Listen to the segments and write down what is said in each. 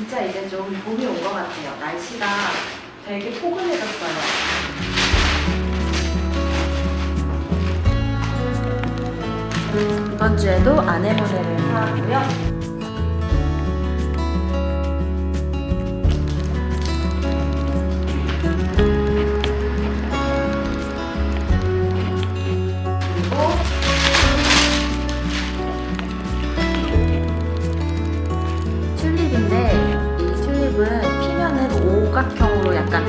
진짜 이제 좀 봄이 온 것 같아요. 날씨가 되게 포근해졌어요. 이번 주에도 아네모네를 사왔고요.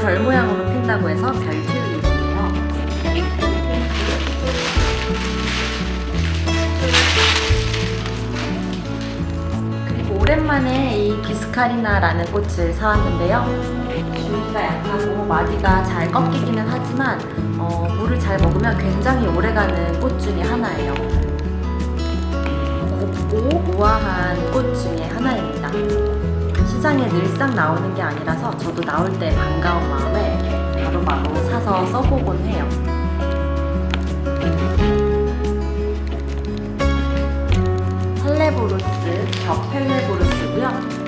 별 모양으로 핀다고 해서 별 튤립이에요. 그리고 오랜만에 이 비스카리나라는 꽃을 사왔는데요. 줄기가 약하고 마디가 잘 꺾이기는 하지만 어, 물을 잘 먹으면 굉장히 오래가는 꽃 중에 하나예요. 곱고 우아한 꽃 중에 하나입니다. 시장에 늘상 나오는 게 아니라서 저도 나올 때 반가운 마음에 바로바로 사서 써보곤 해요. 펠레보루스, 벽펠레보루스고요.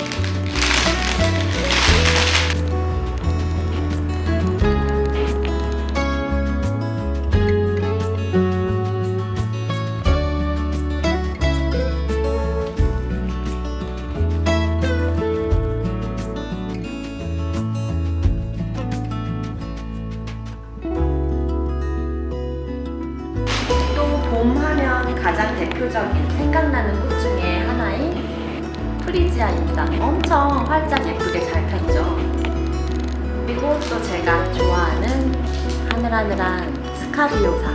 하늘하늘한 스카리오사.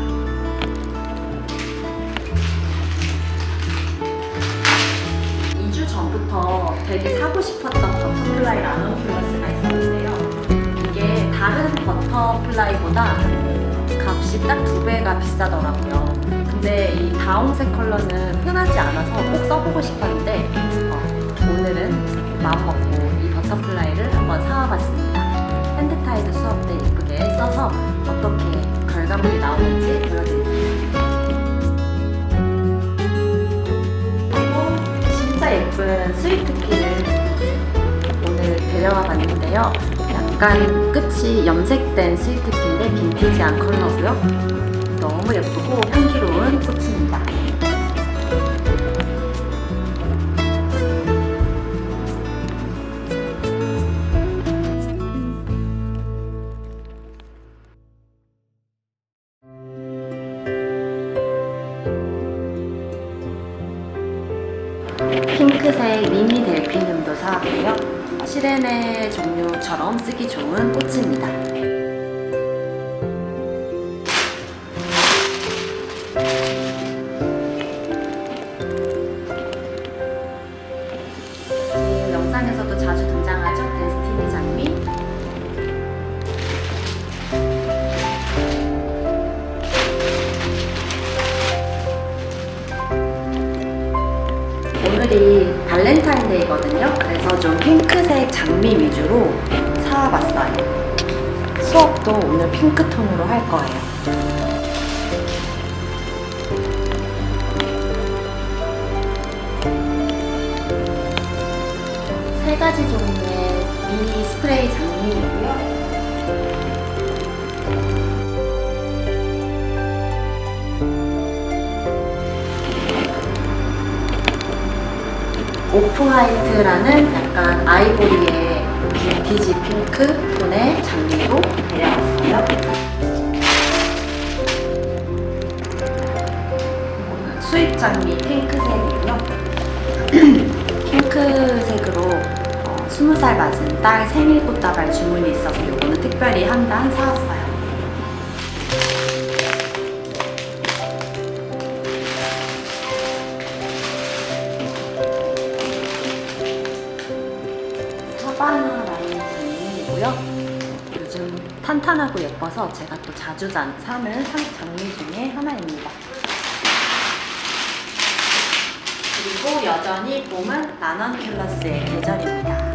이주 전부터 되게 사고 싶었던 버터플라이 라논플러스가 있었는데요. 이게 다른 버터플라이보다 값이 딱 두 배가 비싸더라고요. 근데 이 다홍색 컬러는 흔하지 않아서 꼭 써보고 싶었는데 어, 오늘은 마음먹고 이 버터플라이를 한번 사와봤습니다. 핸드타이드 수업 때 예쁘게 써서 어떻게 결과물이 나오는지 보여드릴게요. 그리고 진짜 예쁜 스위트키를 오늘 데려와 봤는데요. 약간 끝이 염색된 스위트키인데 빈티지한 컬러고요. 너무 예쁘고 향기로운 꽃입니다. 시레네 종류처럼 쓰기 좋은 꽃입니다. 세 가지 종류의 미니 스프레이 장미이고요. 오프화이트라는 약간 아이보리의 빈티지 핑크 톤의 장미도 데려왔어요. 수입 장미 핑크색이고요. 핑크색으로 어, 20살 맞은 딸 생일 꽃다발 주문이 있어서 이거는 특별히 한 단 사왔어요. 사바나라는 장미이고요. 요즘 탄탄하고 예뻐서 제가 또 자주 자- 사는 상- 장미 중에 하나입니다. 그리고 여전히 봄은 라넌큘러스의 계절입니다.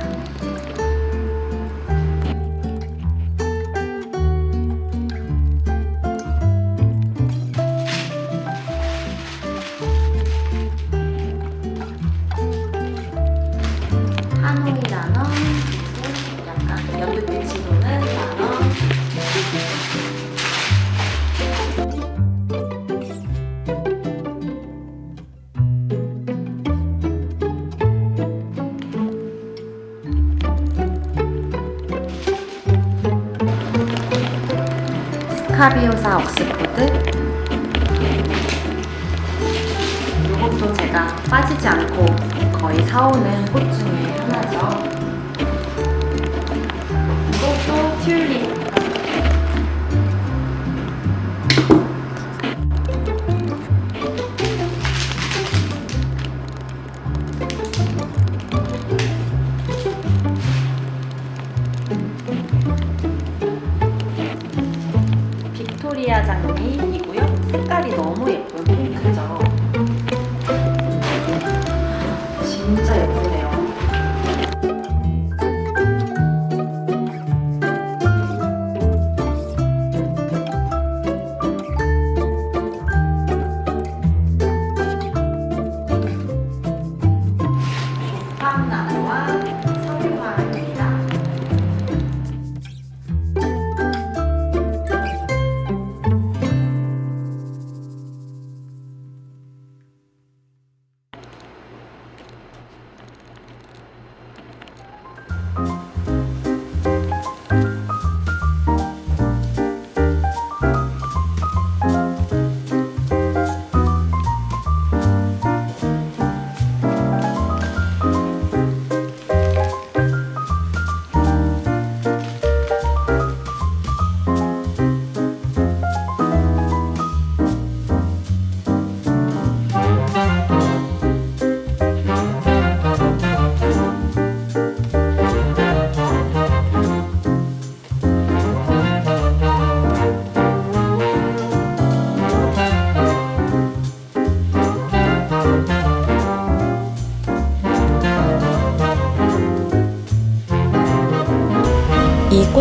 스카비오사 옥스포드? 이것도 제가 빠지지 않고 거의 사오는 꽃 중에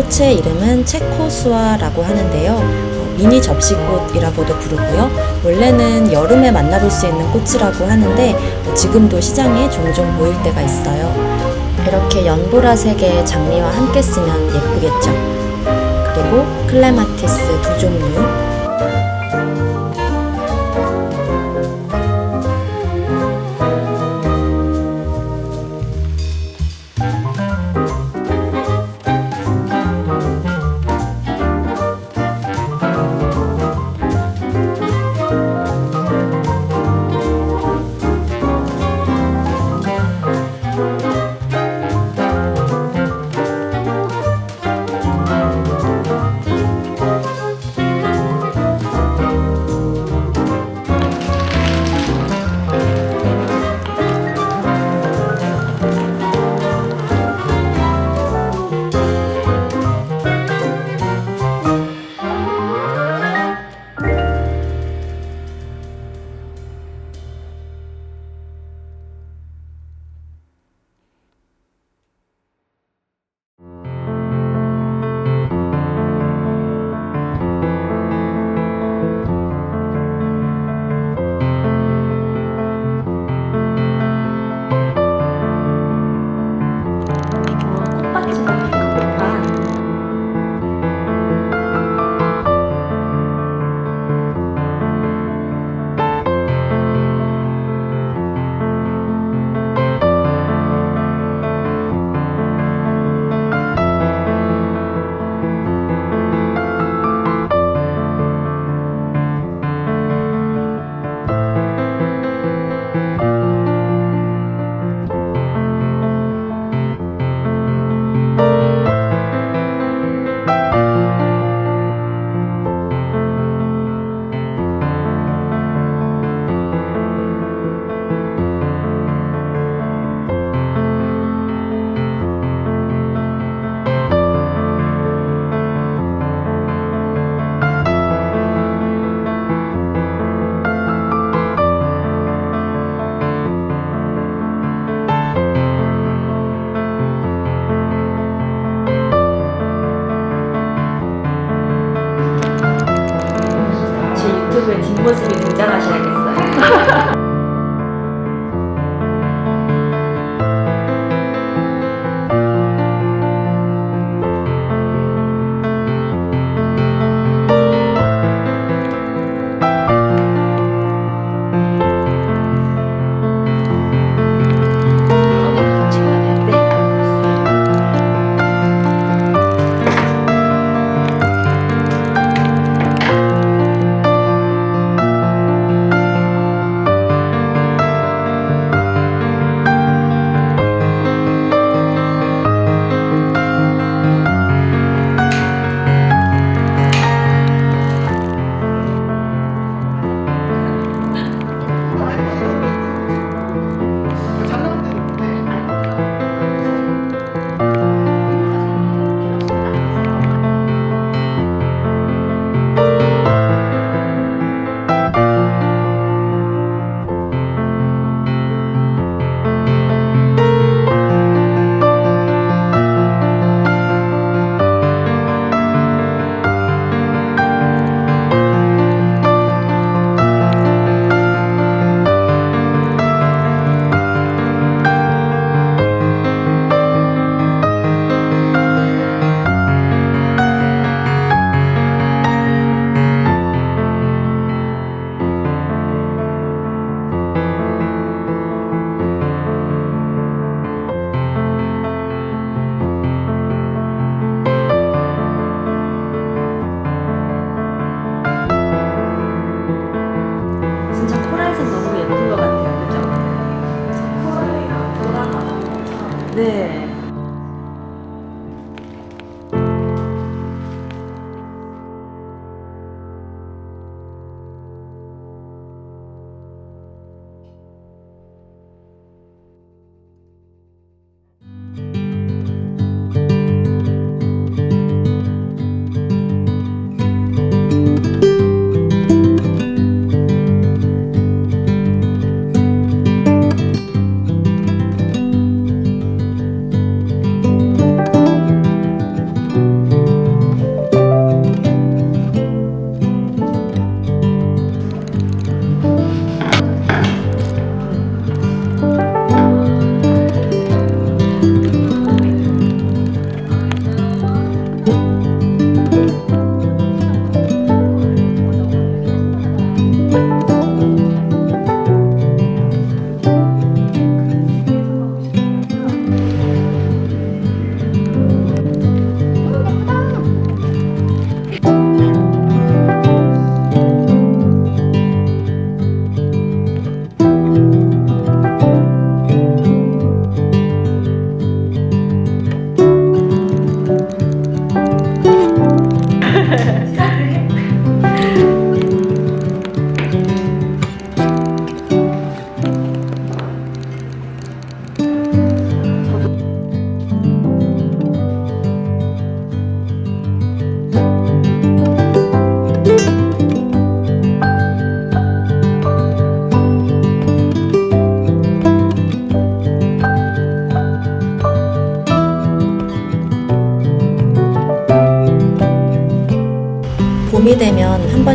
꽃의 이름은 체코수아라고 하는데요. 어, 미니 접시꽃이라고도 부르고요. 원래는 여름에 만나볼 수 있는 꽃이라고 하는데 어, 지금도 시장에 종종 보일 때가 있어요. 이렇게 연보라색의 장미와 함께 쓰면 예쁘겠죠. 그리고 클레마티스 두 종류,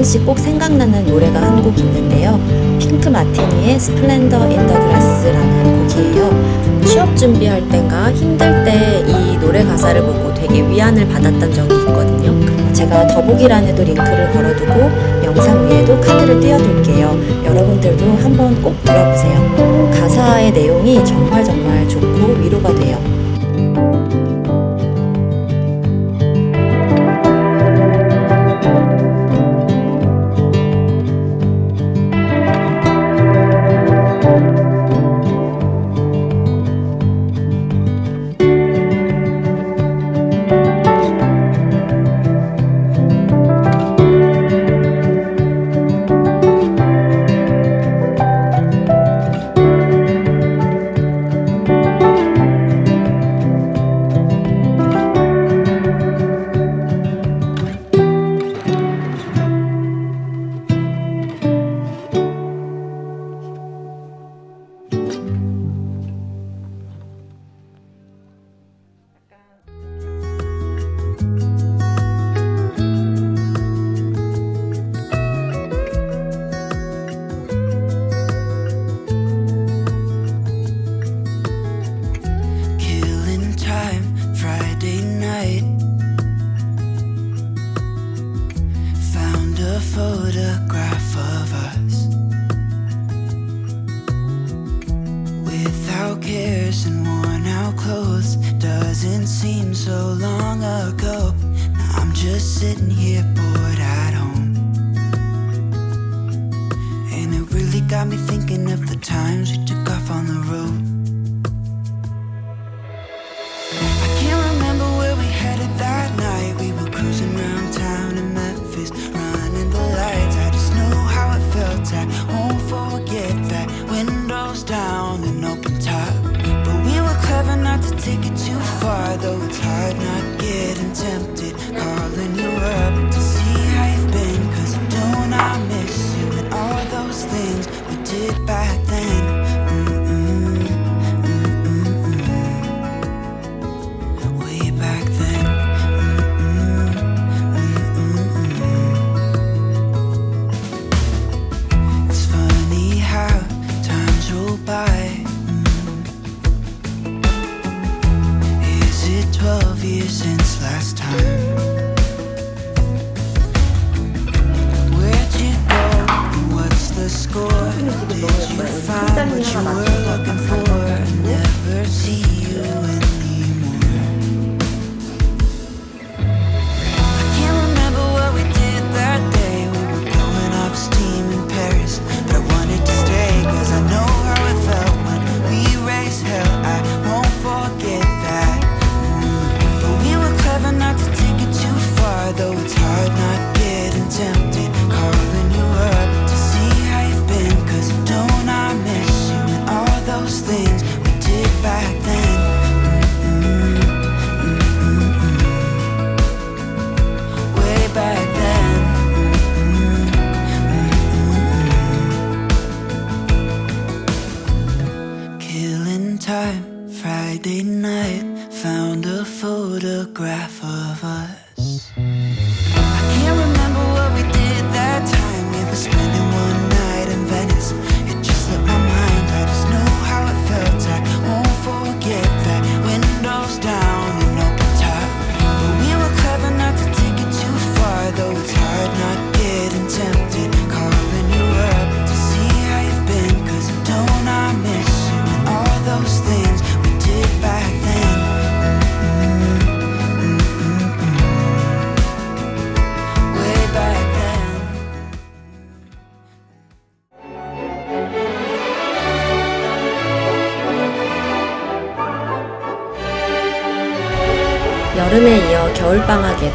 번씩 꼭 생각나는 노래가 한 곡 있는데요. 핑크 마티니의 스플렌더 인더 글라스라는 곡이에요. 취업 준비할 때가 힘들 때 이 노래 가사를 보고 되게 위안을 받았던 적이 있거든요. 제가 더보기란에도 링크를 걸어두고 영상 위에도 카드를 띄워둘게요. 여러분들도 한번 꼭 들어보세요. 가사의 내용이 정말 정말 좋고 위로가 돼요. 12 years since last time?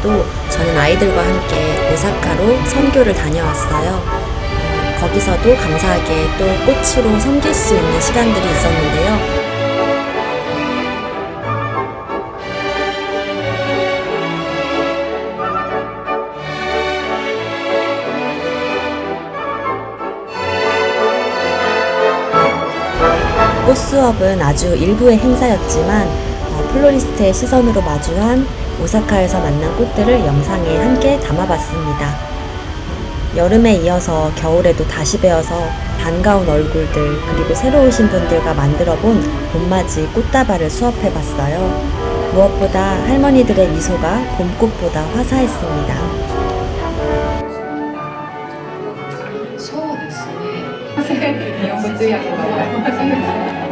겨울방학에도 저는 아이들과 함께 오사카로 선교를 다녀왔어요. 어, 거기서도 감사하게 또 꽃으로 섬길 수 있는 시간들이 있었는데요. 꽃 수업은 아주 일부의 행사였지만 어, 플로리스트의 시선으로 마주한 오사카에서 만난 꽃들을 영상에 함께 담아봤습니다. 여름에 이어서 겨울에도 다시 배워서 반가운 얼굴들 그리고 새로 오신 분들과 만들어 본 봄맞이 꽃다발을 수업해 봤어요. 무엇보다 할머니들의 미소가 봄꽃보다 화사했습니다. 소원했으니.